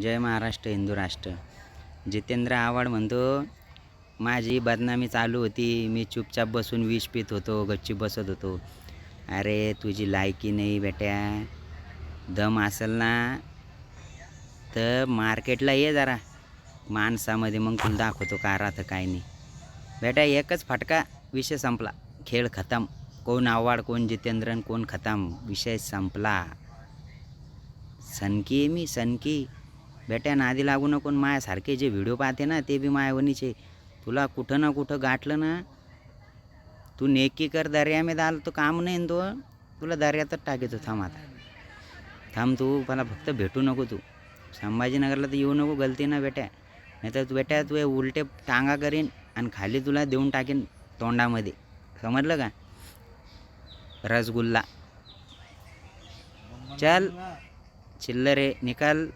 जय महाराष्ट्र हिंदू राष्ट्र. जितेंद्र आव्हाड म्हणतो माझी बदनामी चालू होती मी चुपचाप बसून विष पित होतो गच्ची बसत होतो. अरे तुझी लायकी नाही बेट्या. दम असेल ना तर मार्केटला ये जरा. माणसामध्ये मग तुला दाखवतो का राहतं काय नाही. बेटा एकच फटका विषय संपला. खेळ खतम. कोण आव्हाड कोण जितेंद्रन कोण खतम. विषय संपला. सनकी मी सनकी. बेट्या नादी लागू नको आणि मायासारखे जे व्हिडिओ पाहते ना ते बी मायावणीचे. तुला कुठं ना कुठं गाठलं ना तू नेकी कर दर्यामध्ये आलं तो काम नाही तो. तुला दर्यातच टाकेतो थांब आता. थांब तू मला फक्त भेटू नको तू. संभाजीनगरला तर येऊ नको गलती ना बेट्या. नाही तर तू बेट्या तू हे उलटे टांगा करीन आणि खाली तुला देऊन टाकेन तोंडामध्ये. समजलं का? रसगुल्ला. चल. चिल्लरे निकाल.